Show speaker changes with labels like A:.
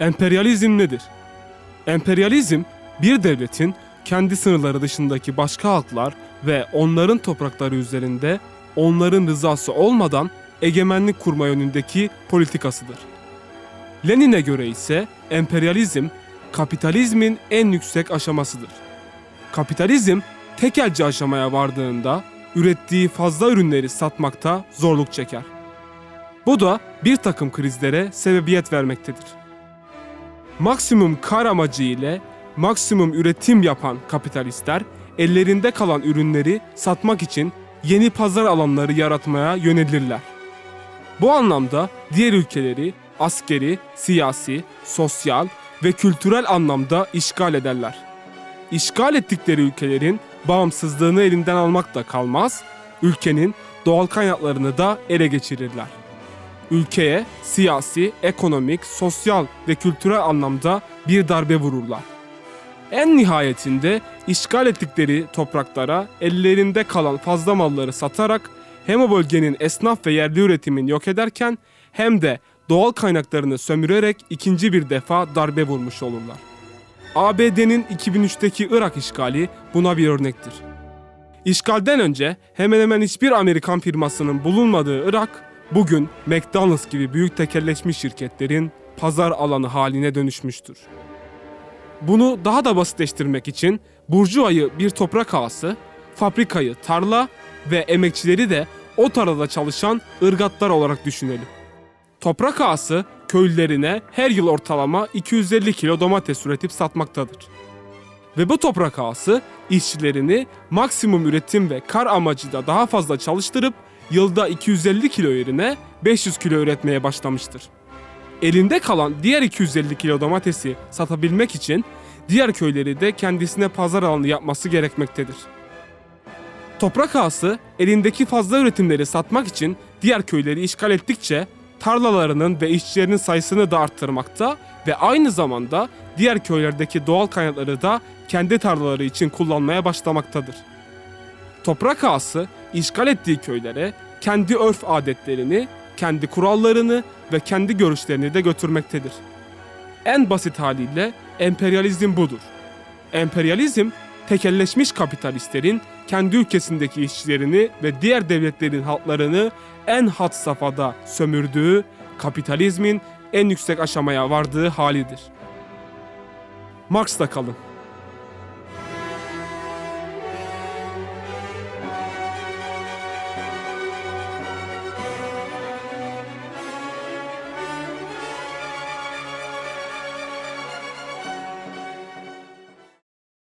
A: Emperyalizm nedir? Emperyalizm, bir devletin kendi sınırları dışındaki başka halklar ve onların toprakları üzerinde onların rızası olmadan egemenlik kurma yönündeki politikasıdır. Lenin'e göre ise emperyalizm kapitalizmin en yüksek aşamasıdır. Kapitalizm tekelci aşamaya vardığında ürettiği fazla ürünleri satmakta zorluk çeker. Bu da bir takım krizlere sebebiyet vermektedir. Maksimum kar amacı ile maksimum üretim yapan kapitalistler ellerinde kalan ürünleri satmak için yeni pazar alanları yaratmaya yönelirler. Bu anlamda diğer ülkeleri askeri, siyasi, sosyal ve kültürel anlamda işgal ederler. İşgal ettikleri ülkelerin bağımsızlığını elinden almak da kalmaz, ülkenin doğal kaynaklarını da ele geçirirler. Ülkeye siyasi, ekonomik, sosyal ve kültürel anlamda bir darbe vururlar. En nihayetinde işgal ettikleri topraklara ellerinde kalan fazla malları satarak hem o bölgenin esnaf ve yerli üretimini yok ederken hem de doğal kaynaklarını sömürerek ikinci bir defa darbe vurmuş olurlar. ABD'nin 2003'teki Irak işgali buna bir örnektir. İşgalden önce hemen hemen hiçbir Amerikan firmasının bulunmadığı Irak, bugün McDonald's gibi büyük tekelleşmiş şirketlerin pazar alanı haline dönüşmüştür. Bunu daha da basitleştirmek için burjuvayı bir toprak ağası, fabrikayı tarla ve emekçileri de o tarlada çalışan ırgatlar olarak düşünelim. Toprak ağası köylülerine her yıl ortalama 250 kilo domates üretip satmaktadır. Ve bu toprak ağası işçilerini maksimum üretim ve kar amacıyla daha fazla çalıştırıp yılda 250 kilo yerine 500 kilo üretmeye başlamıştır. Elinde kalan diğer 250 kilo domatesi satabilmek için diğer köyleri de kendisine pazar alanı yapması gerekmektedir. Toprak ağası elindeki fazla üretimleri satmak için diğer köyleri işgal ettikçe tarlalarının ve işçilerinin sayısını da arttırmakta ve aynı zamanda diğer köylerdeki doğal kaynakları da kendi tarlaları için kullanmaya başlamaktadır. Toprak ağası işgal ettiği köylere kendi örf adetlerini, kendi kurallarını ve kendi görüşlerini de götürmektedir. En basit haliyle emperyalizm budur. Emperyalizm, tekelleşmiş kapitalistlerin kendi ülkesindeki işçilerini ve diğer devletlerin halklarını en had safhada sömürdüğü, kapitalizmin en yüksek aşamaya vardığı halidir. Marx'ta kalın.